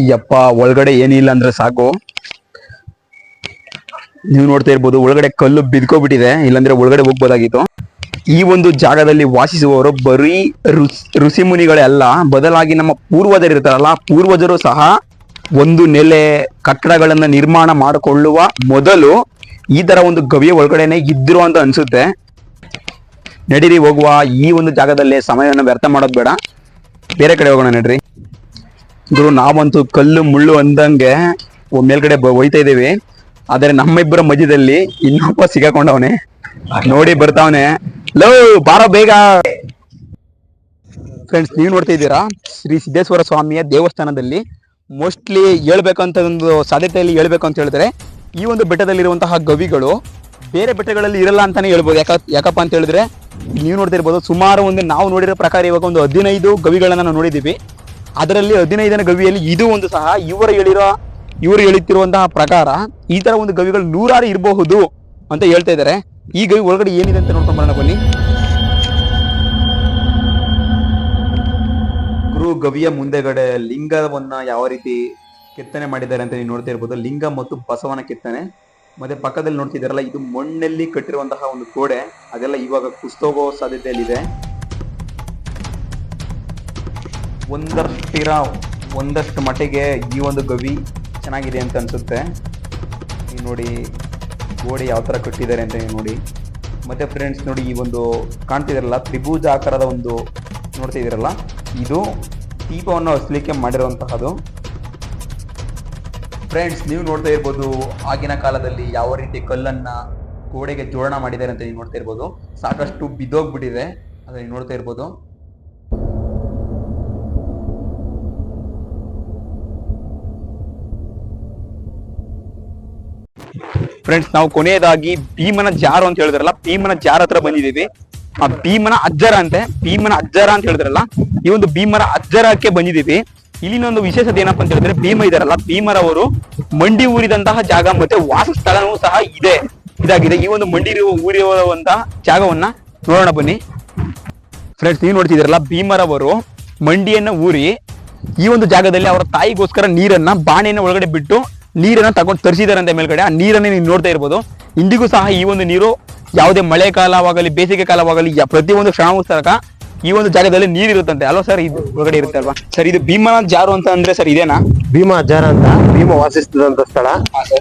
ಯಪ್ಪ, ಒಳಗಡೆ ಏನಿಲ್ಲ ಅಂದ್ರೆ ಸಾಕು. ನೀವು ನೋಡ್ತಾ ಇರ್ಬೋದು, ಒಳಗಡೆ ಕಲ್ಲು ಬಿದ್ಕೋಬಿಟ್ಟಿದೆ, ಇಲ್ಲಾಂದ್ರೆ ಒಳಗಡೆ ಹೋಗ್ಬೋದಾಗಿತ್ತು. ಈ ಒಂದು ಜಾಗದಲ್ಲಿ ವಾಸಿಸುವವರು ಬರೀ ಋಷ್- ಋಷಿ ಮುನಿಗಳೇ ಅಲ್ಲ, ಬದಲಾಗಿ ನಮ್ಮ ಪೂರ್ವಜರು ಇರ್ತಾರಲ್ಲ, ಪೂರ್ವಜರು ಸಹ ಒಂದು ನೆಲೆ ಕಟ್ಟಡಗಳನ್ನ ನಿರ್ಮಾಣ ಮಾಡಿಕೊಳ್ಳುವ ಮೊದಲು ಈ ತರ ಒಂದು ಗವಿಯ ಒಳಗಡೆನೆ ಇದ್ರು ಅಂತ ಅನ್ಸುತ್ತೆ. ನಡೀರಿ, ಹೋಗುವ. ಈ ಒಂದು ಜಾಗದಲ್ಲಿ ಸಮಯವನ್ನು ವ್ಯರ್ಥ ಮಾಡೋದು ಬೇಡ. ಬೇರೆ ಕಡೆ ಹೋಗೋಣ, ನಡ್ರಿ. ಗುರು, ನಾವಂತೂ ಕಲ್ಲು, ಮುಳ್ಳು ಅಂದಂಗೆ ಮೇಲ್ಗಡೆ ಹೋಯ್ತಾ ಇದೀವಿ ಆದ್ರೆ ನಮ್ಮಿಬ್ಬರ ಮಧ್ಯದಲ್ಲಿ ಇನ್ನೊಬ್ಬ ಸಿಗಾಕೊಂಡವನೆ ನೋಡಿ ಬರ್ತಾವನೆ. ಲೋ ಬಾರ ಬೇಗ. ಫ್ರೆಂಡ್ಸ್ ನೀವು ನೋಡ್ತಾ ಇದ್ದೀರಾ? ಶ್ರೀ ಸಿದ್ದೇಶ್ವರ ಸ್ವಾಮಿಯ ದೇವಸ್ಥಾನದಲ್ಲಿ ಮೋಸ್ಟ್ಲಿ ಹೇಳ್ಬೇಕಂತ ಒಂದು ಸಾಧ್ಯತೆಯಲ್ಲಿ ಹೇಳ್ಬೇಕು ಅಂತ ಹೇಳಿದ್ರೆ, ಈ ಒಂದು ಬೆಟ್ಟದಲ್ಲಿರುವಂತಹ ಗವಿಗಳು ಬೇರೆ ಬೆಟ್ಟಗಳಲ್ಲಿ ಇರಲ್ಲ ಅಂತಾನೆ ಹೇಳ್ಬೋದು. ಯಾಕ, ಯಾಕಪ್ಪ ಅಂತ ಹೇಳಿದ್ರೆ, ನೀವು ನೋಡ್ತಾ ಇರ್ಬೋದು, ಸುಮಾರು ಒಂದು ನಾವು ನೋಡಿರೋ ಪ್ರಕಾರ ಇವಾಗ ಒಂದು ಹದಿನೈದು ಗವಿಗಳನ್ನ ನಾವು ನೋಡಿದ್ದೀವಿ. ಅದರಲ್ಲಿ ಹದಿನೈದನೇ ಗವಿಯಲ್ಲಿ ಇದು ಒಂದು ಸಹ ಇವರು ಹೇಳಿರೋ ಇವರು ಹೇಳುತ್ತಿರುವಂತಹ ಪ್ರಕಾರ ಈ ತರ ಒಂದು ಗವಿಗಳು ನೂರಾರು ಇರಬಹುದು ಅಂತ ಹೇಳ್ತಾ ಇದ್ದಾರೆ. ಈ ಗವಿ ಒಳಗಡೆ ಏನಿದೆ ಅಂತ ನೋಡ್ಕೊಂಡ್ ಬರೋಣ ಬನ್ನಿ. ಗುರು ಗವಿಯ ಮುಂದೆಗಡೆ ಲಿಂಗವನ್ನ ಯಾವ ರೀತಿ ಕೆತ್ತನೆ ಮಾಡಿದ್ದಾರೆ ಅಂತ ನೀವು ನೋಡ್ತಾ ಇರ್ಬೋದು. ಲಿಂಗ ಮತ್ತು ಬಸವನ ಕೆತ್ತನೆ. ಮತ್ತೆ ಪಕ್ಕದಲ್ಲಿ ನೋಡ್ತಿದ್ದಾರಲ್ಲ, ಇದು ಮಣ್ಣಲ್ಲಿ ಕಟ್ಟಿರುವಂತಹ ಒಂದು ಗೋಡೆ ಅದೆಲ್ಲ ಇವಾಗ ಕುಸ್ತೋಗೋ ಸಾಧ್ಯತೆಯಲ್ಲಿದೆ. ಒಂದಷ್ಟಿರ, ಒಂದಷ್ಟು ಮಟ್ಟಿಗೆ ಈ ಒಂದು ಗವಿ ಚೆನ್ನಾಗಿದೆ ಅಂತ ಅನ್ಸುತ್ತೆ. ನೀವು ನೋಡಿ, ಗೋಡೆ ಯಾವ ತರ ಕಟ್ಟಿದ್ದಾರೆ ಅಂತ ನೋಡಿ. ಮತ್ತೆ ಫ್ರೆಂಡ್ಸ್ ನೋಡಿ ಈ ಒಂದು ಕಾಣ್ತಿದ್ದೀರಲ್ಲ, ತ್ರಿಭುಜ ಆಕಾರದ ಒಂದು ನೋಡ್ತಾ ಇದೀರಲ್ಲ ಇದು ದೀಪವನ್ನು ಹಚ್ಚಲಿಕ್ಕೆ ಮಾಡಿರುವಂತಹದು ಫ್ರೆಂಡ್ಸ್ ನೀವು ನೋಡ್ತಾ ಇರ್ಬೋದು, ಆಗಿನ ಕಾಲದಲ್ಲಿ ಯಾವ ರೀತಿ ಕಲ್ಲನ್ನ ಗೋಡೆಗೆ ಜೋಡಣೆ ಮಾಡಿದ್ದಾರೆ ಅಂತ ನೀವು ನೋಡ್ತಾ ಇರ್ಬೋದು. ಸಾಕಷ್ಟು ಬಿದ್ದೋಗ್ಬಿಟ್ಟಿದೆ. ಅದನ್ನ ನೋಡ್ತಾ ಇರ್ಬೋದು. ಫ್ರೆಂಡ್ಸ್ ನಾವು ಕೊನೆಯದಾಗಿ ಭೀಮನ ಜಾರು ಅಂತ ಹೇಳಿದ್ರಲ್ಲ, ಭೀಮನ ಜಾರ್ ಹತ್ರ ಬಂದಿದ್ದೀವಿ. ಆ ಭೀಮನ ಅಜ್ಜರ ಅಂತೆ, ಭೀಮನ ಅಜ್ಜರ ಅಂತ ಹೇಳಿದ್ರಲ್ಲ, ಈ ಒಂದು ಭೀಮರ ಅಜ್ಜರಕ್ಕೆ ಬಂದಿದ್ದೀವಿ. ಇಲ್ಲಿನ ಒಂದು ವಿಶೇಷತೆ ಏನಪ್ಪಾ ಅಂತ ಹೇಳಿದ್ರೆ, ಭೀಮ ಇದಾರಲ್ಲ, ಭೀಮರವರು ಮಂಡಿ ಊರಿದಂತಹ ಜಾಗ ಮತ್ತೆ ವಾಸಸ್ಥಳನೂ ಸಹ ಇದೆ. ಇದಾಗಿದೆ. ಈ ಒಂದು ಮಂಡಿ ಊರಿರುವಂತಹ ಜಾಗವನ್ನ ನೋಡೋಣ ಬನ್ನಿ. ಫ್ರೆಂಡ್ಸ್ ನೀವು ನೋಡ್ತಿದ್ದೀರಲ್ಲ, ಭೀಮರವರು ಮಂಡಿಯನ್ನ ಊರಿ ಈ ಒಂದು ಜಾಗದಲ್ಲಿ ಅವರ ತಾಯಿಗೋಸ್ಕರ ನೀರನ್ನ ಬಾಣೆಯನ್ನ ಒಳಗಡೆ ಬಿಟ್ಟು ನೀರನ್ನ ತಗೊಂಡು ಅಂತ ಮೇಲ್ಗಡೆ. ಆ ನೀರನ್ನ ನೀವು ನೋಡ್ತಾ ಇರ್ಬೋದು. ಇಂದಿಗೂ ಸಹ ಈ ಒಂದು ನೀರು ಯಾವುದೇ ಮಳೆ ಕಾಲವಾಗಲಿ ಬೇಸಿಗೆ ಕಾಲವಾಗಲಿ ಪ್ರತಿಯೊಂದು ಸಹ ಈ ಒಂದು ಜಾಗದಲ್ಲಿ ನೀರ್ ಇರುತ್ತಂತೆ. ಅಲ್ವಾ ಸರ್? ಇದು ಒಳಗಡೆ ಇರುತ್ತೆ ಅಲ್ವಾ? ಸರ್ ಇದು ಭೀಮನ ಜಾರು ಅಂತ ಅಂದ್ರೆ ಸರ್ ಇದೇನಾ? ಭೀಮ ಜಾರ ಅಂತ ಭೀಮ ವಾಸಿಸ್ತದಂತ ಸ್ಥಳ.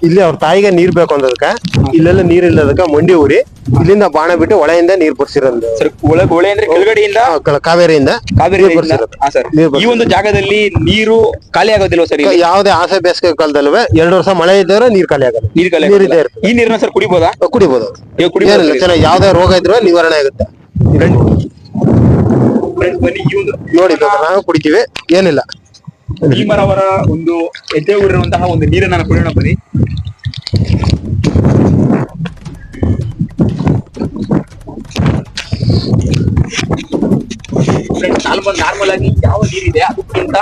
ಇಲ್ಲಿ ಅವ್ರ ತಾಯಿಗೆ ನೀರ್ ಬೇಕು ಅಂದದಕ್ಕೆ ಇಲ್ಲೆಲ್ಲ ನೀರ್ ಇಲ್ಲದಕ್ಕ ಮಂಡಿ ಊರಿ ಇಲ್ಲಿಂದ ಬಾಣ ಬಿಟ್ಟು ಒಳೆಯಿಂದ ನೀರ್ ಬರ್ಸಿರೋದು. ಸರ್ ಒಳಗೆ ಹೊಳೆ ಅಂದ್ರೆ ಕೆಳಗಡೆಯಿಂದ ಆ, ಕ- ಕಾವೇರಿಯಿಂದ ಕಾವೇರಿ ನೀರ್ ಬರ್ಸಿರೋದು. ಹಾ ಸರ್. ನೀರ್ ಈ ಒಂದು ಜಾಗದಲ್ಲಿ ನೀರು ಖಾಲಿ ಆಗೋದಿಲ್ಲ ಸರ್ ಇಲ್ಲಿ? ಯಾವುದೇ ಆಸೆ ಬೇಸಿಗೆ ಕಾಲದಲ್ಲೂ ಎರಡು ವರ್ಷ ಮಳೆ ಇದ್ದವ್ರೆ ನೀರ್ ಖಾಲಿ ಆಗಲ್ಲ ನೀರ್ ಖಾಲಿ ನೀರ್ ಆಗೋದಿಲ್ಲ. ಇರ್ತದೆ. ಈ ನೀರನ್ನ ಸರ್ ಕುಡಿಬೋದಾ? ಕುಡಿಬಹುದು ಕುಡಿಬೋದು? ಏನಿಲ್ಲ. ಚೆನ್ನಾಗಿ ಯಾವ್ದೇ ರೋಗ ಇದ್ರೆ ನಿವಾರಣೆ ಆಗುತ್ತೆ. ನೋಡಿ ನಾವು ಕುಡಿತೀವಿ, ಏನಿಲ್ಲ. ಭೀಮರವರ ಒಂದು ಎದ್ದೆ ಊರಿರುವಂತಹ ಒಂದು ನೀರನ್ನ ನಾನು ಕುಡಿಯೋಣ ಬನ್ನಿ. ನಾರ್ಮಲ್ ನಾರ್ಮಲ್ ಆಗಿ ಯಾವ ನೀರಿದೆ, ಅದಕ್ಕಿಂತ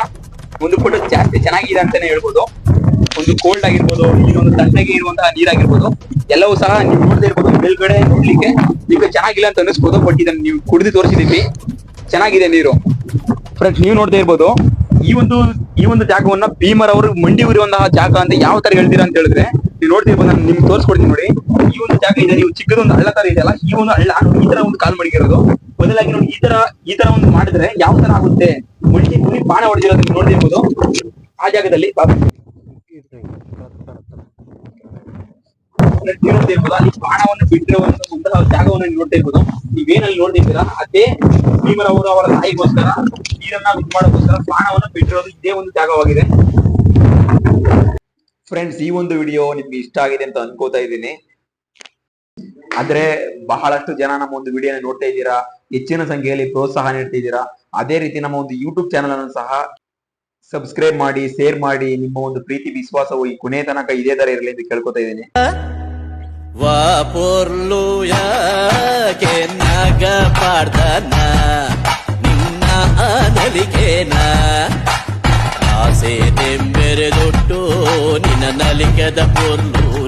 ಒಂದು ಕೂಡ ಜಾಸ್ತಿ ಚೆನ್ನಾಗಿದೆ ಅಂತಾನೆ ಹೇಳ್ಬೋದು. ಒಂದು ಕೋಲ್ಡ್ ಆಗಿರ್ಬೋದು ಇನ್ನೊಂದು ತಣ್ಣಗೆ ಇರುವಂತಹ ನೀರಾಗಿರ್ಬೋದು. ಎಲ್ಲವೂ ಸಹ ನೀವು ನೋಡದೇ ಇರ್ಬೋದು, ಮೇಲ್ಗಡೆ ನೋಡ್ಲಿಕ್ಕೆ ನಿಮ್ಗೆ ಚೆನ್ನಾಗಿಲ್ಲ ಅಂತ ಅನ್ನಿಸ್ಬೋದು ಬಟ್ ಇದನ್ನ ನೀವು ಕುಡಿದು ತೋರಿಸಿದೀವಿ ಚೆನ್ನಾಗಿದೆ ನೀರು. ಫ್ರೆಂಡ್ಸ್ ನೀವು ನೋಡ್ತಾ ಇರ್ಬೋದು, ಈ ಒಂದು ಈ ಒಂದು ಜಾಗವನ್ನ ಭೀಮರ್ ಅವರು ಮಂಡಿ ಉರಿಯುವಂತಹ ಜಾಗ ಅಂತ ಯಾವ ತರ ಹೇಳ್ತೀರಾ ಅಂತ ಹೇಳಿದ್ರೆ, ನೀವು ನೋಡ್ತಿರ್ಬೋದು ನಾನು ನಿಮ್ಗೆ ತೋರಿಸ್ಕೊಡ್ತೀನಿ ನೋಡಿ. ಈ ಒಂದು ಜಾಗ ಇದೆ, ನೀವು ಚಿಕ್ಕದೊಂದು ಹಳ್ಳ ತರ ಇದೆಯಲ್ಲ, ಈ ಒಂದು ಹಳ್ಳ ಈ ತರ ಒಂದು ಕಾಲ್ ಮಡಗಿರೋದು. ಬದಲಾಗಿ ನೋಡಿ, ಈ ತರ ಈ ತರ ಒಂದು ಮಾಡಿದ್ರೆ ಯಾವ ತರ ಆಗುತ್ತೆ? ಮಂಡಿ ಬಾಣ ಹೊಡೆದಿರೋದು ನೀವು ನೋಡ್ತಿರ್ಬೋದು ಆ ಜಾಗದಲ್ಲಿ ಬಾ- ನೀವು ನೋಡ್ತಾ ಇರ್ಬೋದು ಅಲ್ಲಿ ಬಾಣವನ್ನು ಬಿಟ್ಟಿರುವಂತಹ ಜಾಗವನ್ನು ನೋಡ್ತಿರ್ಬೋದು. ನೀವೇನಲ್ಲಿ ನೋಡ್ತಿದ್ದೀರಾ? ಅದೇ ಭೀಮರವರು ಅವರ ತಾಯಿಗೋಸ್ಕರ, ನೀರನ್ನ ಮಾಡೋಕ್ಕೋಸ್ಕರ ಬಾಣವನ್ನು ಬಿಟ್ಟಿರೋದು ಇದೇ ಒಂದು ಜಾಗವಾಗಿದೆ. ಫ್ರೆಂಡ್ಸ್ ಈ ಒಂದು ವಿಡಿಯೋ ನಿಮ್ಗೆ ಇಷ್ಟ ಆಗಿದೆ ಅಂತ ಅನ್ಕೋತಾ ಇದ್ದೀನಿ. ಆದ್ರೆ ಬಹಳಷ್ಟು ಜನ ನಮ್ಮ ಒಂದು ವಿಡಿಯೋನ ನೋಡ್ತಾ ಇದ್ದೀರಾ? ಹೆಚ್ಚಿನ ಸಂಖ್ಯೆಯಲ್ಲಿ ಪ್ರೋತ್ಸಾಹ ನೀಡ್ತಿದ್ದೀರಾ ಅದೇ ರೀತಿ ನಮ್ಮ ಒಂದು ಯೂಟ್ಯೂಬ್ ಚಾನಲ್ ಅನ್ನು ಸಹ ಸಬ್ಸ್ಕ್ರೈಬ್ ಮಾಡಿ ಶೇರ್ ಮಾಡಿ, ನಿಮ್ಮ ಒಂದು ಪ್ರೀತಿ, ವಿಶ್ವಾಸವು ಈ ಕೊನೆ ತನಕ ಇದೇ ತರ ಇರಲಿ ಅಂತ ಕೇಳ್ಕೊತಾ ಇದ್ದೀನಿ. ವಾ ಯಾಕೆ ನಾಗ ಪಾಡ್ದನ ನಿನ್ನ ಅನಲಿಗೆನ ಆಸೆ ತೆಂಬೆರೆದೊಟ್ಟು ನಿನ್ನ ನಲಿಕದ ಪೊರ್ಲು